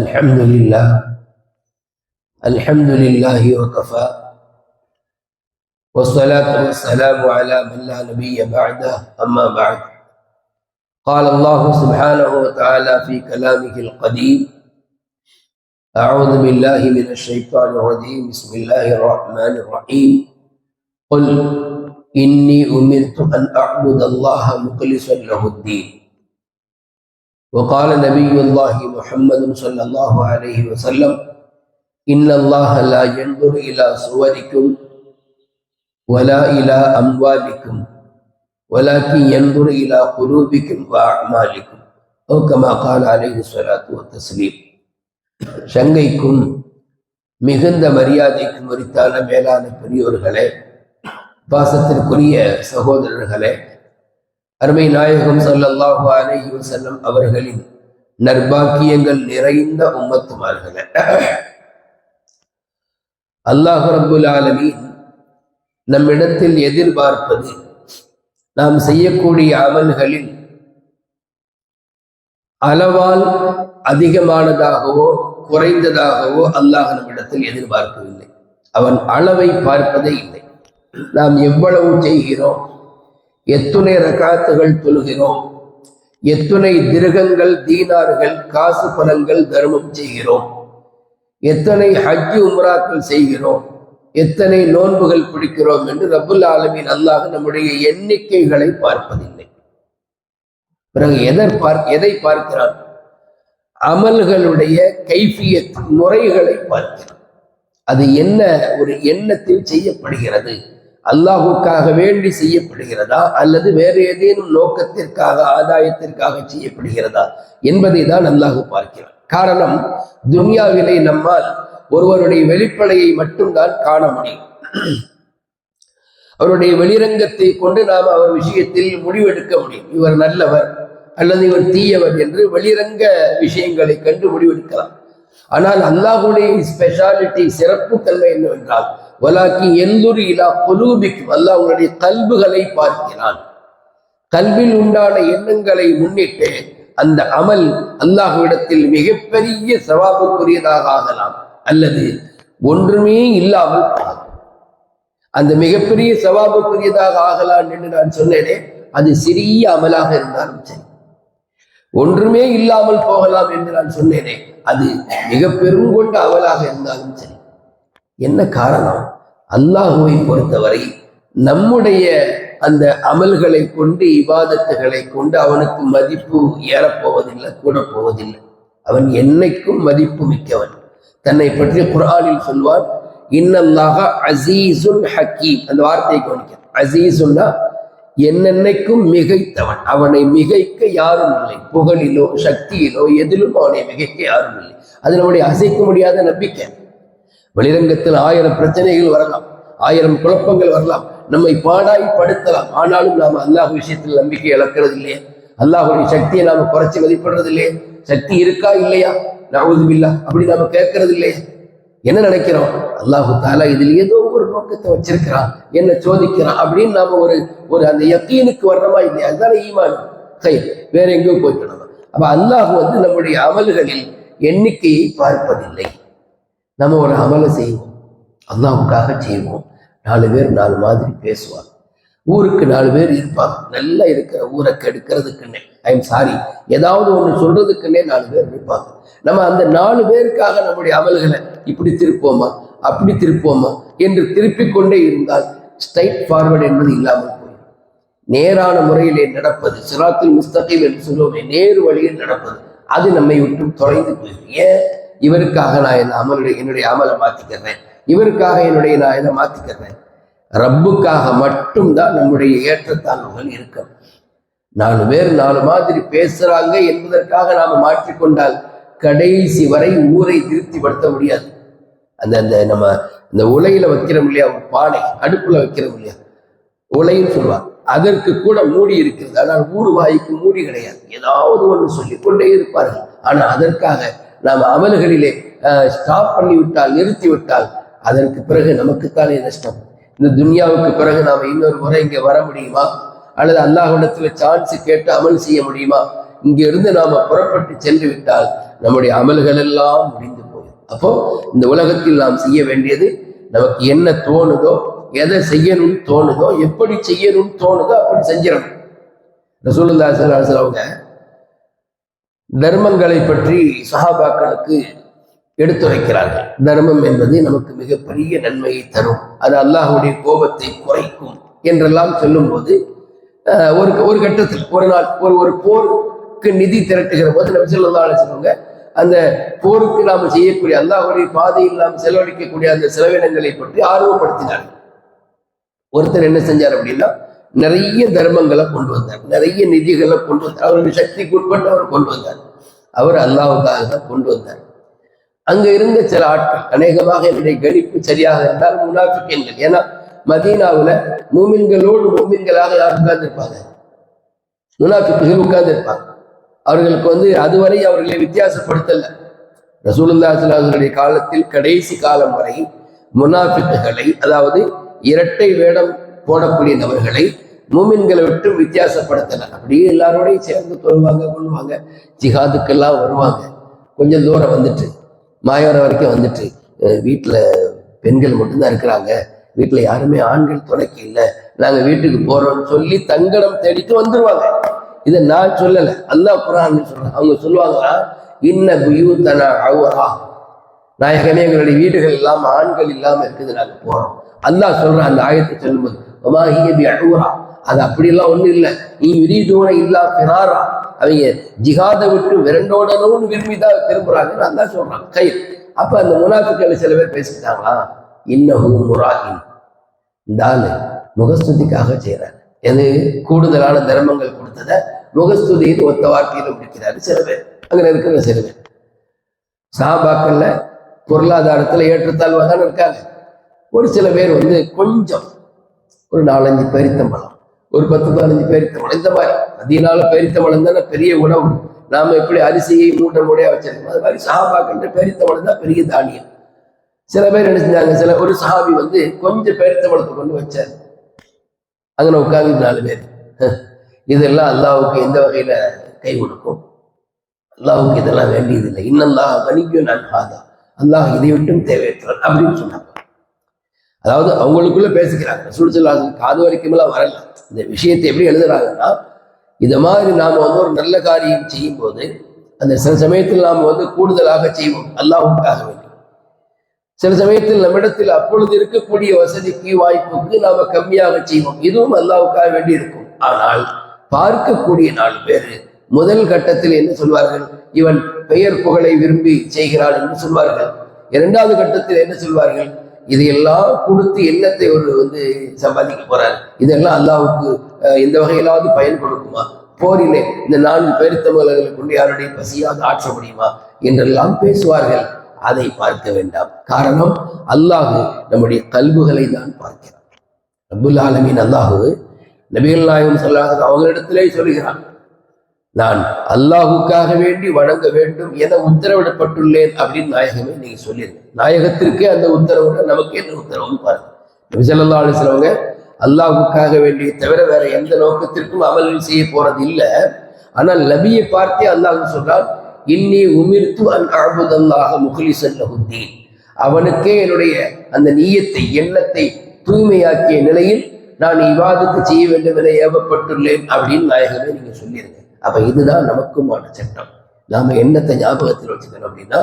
الحمد لله. الحمد لله وكفى. والصلاة والسلام على من لا نبي بعده أما بعد. قال الله سبحانه وتعالى في كلامه القديم أعوذ بالله من الشيطان الرجيم. بسم الله الرحمن الرحيم. قل إني أمرت أن أعبد الله مخلصا له الدين. وقال نبي الله محمد صلى الله عليه وسلم إن الله لا ينظر إلى صوركم ولا إلى أموالكم ولكن ينظر إلى قلوبكم وأعمالكم أو كما قال عليه الصلاة والتسليم சங்கைக்கும் மிகுந்த மரியாதைக்கும் உரித்தான மேலான பெரியோர்களே பாசத்திற்குரிய சகோதரர்களே அருமை நாயகம் சல்லாஹு அலஹி வசல்லம் அவர்களின் நர்பாக்கியங்கள் நிறைந்த உம்மத்துமார்களே. அல்லாஹ் ரபுல் ஆலமீன் நம்மிடத்தில் எதிர்பார்ப்பது நாம் செய்யக்கூடிய அமல்களில் அளவால் அதிகமானதாகவோ குறைந்ததாகவோ அல்லாஹ் நம்மிடத்தில் எதிர்பார்க்கவில்லை. அவன் அளவை பார்ப்பதே இல்லை. நாம் எவ்வளவு செய்கிறோம் எத்துணை ரகாத்துகள் தொழுகிறோம் எத்துணை திருகங்கள் தீனார்கள் காசு பணங்கள் தர்மம் செய்கிறோம். எத்தனை ஹஜ்ஜு உம்ராக்கள் செய்கிறோம். எத்தனை நோன்புகள் பிடிக்கிறோம் என்று ரபுல் ஆலமின் அல்லாஹ் நம்முடைய எண்ணிக்கைகளை பார்ப்பதில்லை. பிறகு எதை பார்க்க எதை பார்க்கிறான்? அமல்களுடைய கைஃபிய முறைகளை பார்க்கிறான். அது என்ன ஒரு எண்ணத்தில் செய்யப்படுகிறது? அல்லாஹுக்காக வேண்டி செய்யப்படுகிறதா அல்லது வேறு ஏதேனும் நோக்கத்திற்காக ஆதாயத்திற்காக செய்யப்படுகிறதா என்பதை தான் அல்லாஹு பார்க்கிறான். காரணம் துன்யாவிலே நம்மால் ஒருவருடைய வெளிப்படையை மட்டும்தான் காண முடியும். அவருடைய வெளிரங்கத்தை கொண்டு நாம் அவர் விஷயத்தில் முடிவெடுக்க முடியும். இவர் நல்லவர் அல்லது இவர் தீயவர் என்று வெளிரங்க விஷயங்களை கண்டு முடிவெடுக்கலாம். ஆனால் அல்லாஹுடைய ஸ்பெஷாலிட்டி சிறப்பு தன்மை என்னவென்றால் வலாக்கி எந்தொரு இலா கொலூபிக்கும் அல்லாஹ் உங்களுடைய கல்புகளை பார்க்கிறான். கல்வில் உண்டான எண்ணங்களை முன்னிட்டு அந்த அமல் அல்லாஹுவிடத்தில் மிகப்பெரிய சவாபுக்குரியதாக ஆகலாம். அல்லது ஒன்றுமே இல்லாமல் அந்த மிகப்பெரிய சவாபுக்குரியதாக ஆகலாம் என்று நான் சொன்னேனே அது சிறிய அமலாக இருந்தாலும் சரி. ஒன்றுமே இல்லாமல் போகலாம் என்று நான் சொன்னேனே அது மிக பெரும் கொண்ட அமலாக இருந்தாலும் சரி. என்ன காரணம்? அல்லாஹுவை பொறுத்தவரை நம்முடைய அந்த அமல்களை கொண்டு இவாதத்துகளை கொண்டு அவனுக்கு மதிப்பு ஏறப்போவதில்லை கூட போவதில்லை அவன் என்னைக்கும் மதிப்பு மிக்கவன். தன்னை பற்றி குரானில் சொல்வான் இன்னல்லாக அசீசுல் ஹக்கீம். அந்த வார்த்தையை கவனிக்க அசீசுன்னா என்னென்னைக்கும் மிகைத்தவன். அவனை மிகைக்க யாரும் இல்லை. புகழிலோ சக்தியிலோ எதிலும் அவனை மிகைக்க யாரும் இல்லை. அது நம்முடைய அசைக்க முடியாத நம்பிக்கை. வெளிரங்கத்தில் ஆயிரம் பிரச்சனைகள் வரலாம் ஆயிரம் குழப்பங்கள் வரலாம். நம்மை பாடாய் படுத்தலாம். ஆனாலும் நாம் அல்லாஹ் விஷயத்தில் நம்பிக்கை இழக்கிறது இல்லையே அல்லாஹுடைய சக்தியை நாம குறைச்சி மதிப்பிடுறது இல்லையே சக்தி இருக்கா இல்லையா? நவுதுபில்லா அப்படி நாம கேட்கறது இல்லையே என்ன நினைக்கிறோம்? அல்லாஹு தாலா இதில் ஏதோ ஒரு நோக்கத்தை வச்சிருக்கிறான். என்ன சோதிக்கிறான் அப்படின்னு நாம ஒரு ஒரு அந்த யக்கீனுக்கு வர்றோமா இல்லையா? அதுதானே ஈமான். சரி வேற எங்கேயோ போய்க்கணும் அப்ப அல்லாஹ் வந்து நம்முடைய அமல்களில் எண்ணிக்கையை பார்ப்பதில்லை. நம்ம ஒரு அமலை செய்வோம். அல்லாவுக்காக செய்வோம். நாலு பேர் நாலு மாதிரி பேசுவாங்க. ஊருக்கு நாலு பேர் இருப்பாங்க. நல்லா இருக்கிற ஊரை கெடுக்கிறதுக்குன்னே. ஐம் சாரி ஏதாவது ஒன்று சொல்றதுக்குன்னே நாலு பேர் இருப்பாங்க. நம்ம அந்த நாலு பேருக்காக நம்முடைய அமல்களை இப்படி திருப்போமா? அப்படி திருப்போமா? என்று திருப்பிக் கொண்டே இருந்தால் ஸ்ட்ரைட் ஃபார்வர்டு என்பது இல்லாமல் போயிடும். நேரான முறையிலே நடப்பது சிராத்தில் முஸ்தகில் என்று சொல்லுவோமே நேரு வழியில் நடப்பது அது நம்மை விட்டு தொலைந்து போயிடும். ஏன்? இவருக்காக நான் என் அமலுடைய என்னுடைய அமலை மாத்திக்கிறேன். இவருக்காக என்னுடைய நான் இதை மாத்திக்கிறேன். ரப்புக்காக மட்டும்தான் நம்முடைய ஏற்றத்தாழ்வுகள் இருக்கும். நாலு பேர் நாலு மாதிரி பேசுறாங்க என்பதற்காக நாம மாற்றிக்கொண்டால் கடைசி வரை ஊரை திருப்திப்படுத்த முடியாது. அந்த அந்த நம்ம இந்த உலையில வைக்கிறோம் இல்லையா பானை அடுப்புல வைக்கிறோம் இல்லையா? உலைன்னு சொல்லுவாங்க. அதற்கு கூட மூடி இருக்கிறது. ஆனால் ஊர் வாய்க்கு மூடி கிடையாது. ஏதாவது ஒன்று சொல்லிக் கொண்டே இருப்பார்கள். ஆனா அதற்காக நாம் அமல்களிலே ஸ்டாப் பண்ணிவிட்டால் நிறுத்திவிட்டால் அதற்கு பிறகு நமக்குத்தானே நஷ்டம். இந்த துன்யாவுக்கு பிறகு நாம் இன்னொரு முறை இங்கே வர முடியுமா? அல்லது அல்லாஹிடத்துல சான்ஸ் கேட்டு அமல் செய்ய முடியுமா? இங்கிருந்து நாம புறப்பட்டு சென்று விட்டால் நம்முடைய அமல்கள் எல்லாம் முடிந்து போகும் அப்போ இந்த உலகத்தில் நாம் செய்ய வேண்டியது நமக்கு என்ன தோணுதோ எதை செய்யணும்னு தோணுதோ எப்படி செய்யணும்னு தோணுதோ அப்படி செஞ்சிடணும். ரசூலுல்லா அவங்க தர்மங்களை பற்றி சஹாபாக்களுக்கு எடுத்துரைக்கிறார்கள். தர்மம் என்பது நமக்கு மிகப்பெரிய நன்மையை தரும். அது அல்லாஹ்வுடைய கோபத்தை குறைக்கும் என்றெல்லாம் சொல்லும்போது ஒரு ஒரு கட்டத்தில் ஒரு நாள் ஒரு ஒரு போருக்கு நிதி திரட்டுகிற போது நம்ம ஸல்லல்லாஹு அலைஹி அந்த போருக்கு நாம் செய்யக்கூடிய அல்லாஹுடைய பாதையில் நாம் செலவழிக்கக்கூடிய அந்த செலவினங்களை பற்றி ஆர்வப்படுத்தினார்கள். ஒருத்தர் என்ன செஞ்சார் அப்படின்னா நிறைய தர்மங்களை கொண்டு வந்தார். நிறைய நிதிகளை கொண்டு வந்தார். அவருடைய சக்திக்கு உட்பட்டு அவர் கொண்டு வந்தார். அவர் அல்லாவுக்காக தான் கொண்டு வந்தார். அங்க இருந்த சில ஆட்கள் அநேகமாக என்னுடைய கணிப்பு சரியாக இருந்தால் முனாஃபிக்கீன்கள். ஏன்னா மதீனாவில் மூமின்களோடு மூமின்களாக யார் உட்கார்ந்துருப்பாங்க? முனாஃபிக்குகள் உட்கார்ந்து இருப்பாங்க அவர்களுக்கு வந்து அதுவரை அவர்களை வித்தியாசப்படுத்தல. ரசூலுல்லாஹி அவர்களுடைய காலத்தில் கடைசி காலம் வரை முனாஃபிக்குகளை அதாவது இரட்டை வேடம் போடக்கூடிய நபர்களை மூமின்களை விட்டு வித்தியாசப்படுத்தலை. அப்படியே எல்லாரோடையும் சேர்ந்து தொழுவாங்க கொள்வாங்க. ஜிஹாதுக்கெல்லாம் வருவாங்க. கொஞ்சம் தூரம் வந்துட்டு மாயோரம் வரைக்கும் வந்துட்டு வீட்டில் வீட்டுல பெண்கள் மட்டும்தான் இருக்கிறாங்க. வீட்டுல யாருமே ஆண்கள் துணைக்கு இல்லை. நாங்க வீட்டுக்கு போறோம்னு சொல்லி தங்கடம் தேடிட்டு வந்துருவாங்க. இதை நான் சொல்லலை. அல்லாஹ் புறான்னு சொல்கிறேன் அவங்க சொல்லுவாங்களா? இன்ன குயூத்தனா அவுரா. நாயகமே எங்களுடைய வீடுகள் இல்லாம ஆண்கள் இல்லாம இருக்குது நாங்க போறோம். அல்லா சொல்கிறேன் அந்த ஆயத்தை சொல்லும்போது ஒமாஹிய பி அது அப்படிலாம் ஒண்ணும் இல்லை. நீ விரீதோட இல்லா பிறாரா அவங்க ஜிஹாதை விட்டு விரண்டோடணும்னு விரும்பி தான் திரும்புறாங்கன்னு அல்லாஹ் சொல்றான். கை அப்ப அந்த முனாஃபிக்கள் சில பேர் பேசிக்கிட்டாங்களா? இன்னஹு முராகின் இந்த ஆளு முகஸ்துதிக்காக செய்யறாரு எது? கூடுதலான தர்மங்கள் கொடுத்ததை முகஸ்துதியின் ஒத்த வார்த்தையில முடிக்கிறாரு சில பேர். அங்க இருக்கிற சில பேர். சாபாக்கள்ல பொருளாதாரத்துல ஏற்றத்தாழ்வாக தான் இருக்காங்க. ஒரு சில பேர் வந்து கொஞ்சம் ஒரு நாலஞ்சு பேரித்தம்பழம் ஒரு பத்து பதினஞ்சு பேரித்தம்பழம் இந்த மாதிரி மதியனால பேரித்தம்பழம் தானே பெரிய உணவு. நாம எப்படி அரிசியை மூட்டை மூடையா வச்சிருக்கோம் அது மாதிரி சஹாபாக்கள் பேரித்தம்பழம் தான் பெரிய தானியம். சில பேர் என்ன செஞ்சாங்க சில ஒரு சஹாபி வந்து கொஞ்சம் பேரித்தம்பழத்தை கொண்டு வச்சார். அங்கே உட்காந்து நாலு பேர். இதெல்லாம் அல்லாவுக்கு எந்த வகையில கை கொடுக்கும்? அல்லாவுக்கு இதெல்லாம் வேண்டியதில்லை. இன்னல்லாஹ் கணிக்கும் நான் ஹாதா அல்லாஹ் இதை விட்டும் தேவையற்றான் அப்படின்னு சொன்னாங்க. அதாவது அவங்களுக்குள்ள பேசிக்கிறாங்க. சுடுச்சலாசன் காது வரைக்குமெல்லாம் வரல. இந்த விஷயத்தை எப்படி எழுதுறாங்கன்னா இத மாதிரி நாம வந்து ஒரு நல்ல காரியம் செய்யும் போது அந்த சில சமயத்தில் நாம வந்து கூடுதலாக செய்வோம். அல்லாஹ்வுக்காக வேண்டும் சில சமயத்தில் நம்மிடத்தில் அப்பொழுது இருக்கக்கூடிய வசதிக்கு வாய்ப்புக்கு நாம கம்மியாக செய்வோம். இதுவும் அல்லாவுக்காக வேண்டி இருக்கும். ஆனால் பார்க்கக்கூடிய நாலு பேர் முதல் கட்டத்தில் என்ன சொல்வார்கள்? இவன் பெயர் புகழை விரும்பி செய்கிறான் என்று சொல்வார்கள். இரண்டாவது கட்டத்தில் என்ன சொல்வார்கள்? இதையெல்லாம் கொடுத்து எண்ணத்தை ஒரு வந்து சம்பாதிக்க போறாரு? இதெல்லாம் அல்லாவுக்கு இந்த எந்த வகையிலாவது பயன் கொடுக்குமா? போரிலே இந்த நான்கு பேருத்தமலர்களை கொண்டு யாருடைய பசியாவது ஆற்ற முடியுமா? என்றெல்லாம் பேசுவார்கள். அதை பார்க்க வேண்டாம். காரணம் அல்லாஹ் நம்முடைய கல்புகளை தான் பார்க்கிறான். அபுல் ஆலமின் அல்லாஹு நபிகள் நாயகம் சொல்லாத அவங்களிடத்திலே சொல்கிறான் நான் அல்லாஹுக்காக வேண்டி வணங்க வேண்டும் என உத்தரவிடப்பட்டுள்ளேன் அப்படின்னு நாயகமே நீங்க சொல்லிருங்க. நாயகத்திற்கே அந்த உத்தரவு நமக்கு என்ன உத்தரவுன்னு பாருங்க. நபி ஸல்லல்லாஹு அல்லாஹுக்காக வேண்டிய தவிர வேற எந்த நோக்கத்திற்கும் அமல்கள் செய்ய போறது இல்லை. ஆனால் நபியை பார்த்தே அல்லாஹ் சொல்றான் இன்னி உமிர்த்து அன் அபுதல்லாக முகலிசன் லஹுத்தீன் அவனுக்கே என்னுடைய அந்த நீயத்தை எண்ணத்தை தூய்மையாக்கிய நிலையில் நான் இவாதத்தை செய்ய வேண்டும் என ஏவப்பட்டுள்ளேன் அப்படின்னு நாயகமே நீங்க சொல்லிருங்க. அப்ப இதுதான் நமக்குமான சட்டம். நாம என்னத்தை ஞாபகத்தில் வச்சுக்கணும் அப்படின்னா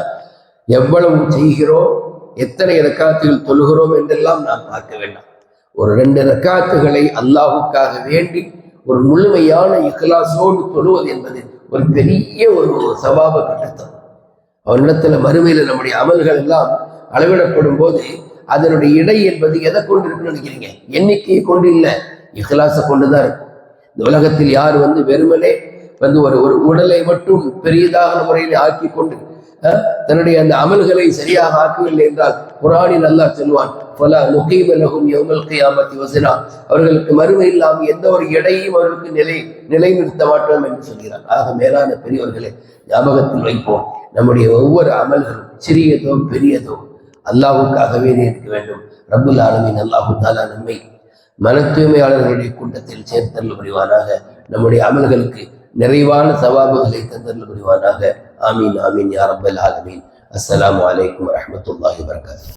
எவ்வளவு செய்கிறோம் எத்தனை ரக்காத்துகள் தொழுகிறோம் என்றெல்லாம் நாம் பார்க்க வேண்டாம். ஒரு ரெண்டு ரக்காத்துகளை அல்லாஹுக்காக வேண்டி ஒரு முழுமையான இஹ்லாஸோடு தொழுவது என்பது ஒரு பெரிய ஒரு சவாப கட்டத்தம் அவனிடத்துல மறுமையில நம்முடைய அமல்கள் எல்லாம் அளவிடப்படும் போது அதனுடைய இடை என்பது எதை கொண்டு இருக்குன்னு நினைக்கிறீங்க? எண்ணிக்கையை கொண்டு இல்லை இஹ்லாஸை கொண்டுதான் இருக்கும். இந்த உலகத்தில் யார் வந்து வெறுமனே வந்து ஒரு ஒரு உடலை மட்டும் பெரியதாக முறையில் ஆக்கி கொண்டு தன்னுடைய அந்த அமல்களை சரியாக ஆக்கவில்லை என்றால் குரானில் அல்லாஹ் சொல்வான் பல நுகீம லகும் யௌமல் வசனா அவர்களுக்கு மறுமை இல்லாமல் எந்த ஒரு எடையும் அவர்களுக்கு நிலை நிலைநிறுத்த மாட்டோம் என்று சொல்கிறார். ஆக மேலான பெரியவர்களை ஞாபகத்தில் வைப்போம் நம்முடைய ஒவ்வொரு அமல்களும் சிறியதோ பெரியதோ அல்லாஹுக்காகவே இருக்க வேண்டும். ரபுல் ஆலமின் அல்லாஹு தாலா நம்மை மன தூய்மையாளர்களுடைய கூட்டத்தில் சேர்த்தல் புரிவானாக. நம்முடைய அமல்களுக்கு நிறைவான சவாபுகளை தந்தரல் புரிவானாக ஆமீன் ஆமீன் யா ரப்பல் ஆலமீன் அஸ்ஸலாமு அலைக்கும் வரஹ்மத்துல்லாஹி வபரகாத்துஹு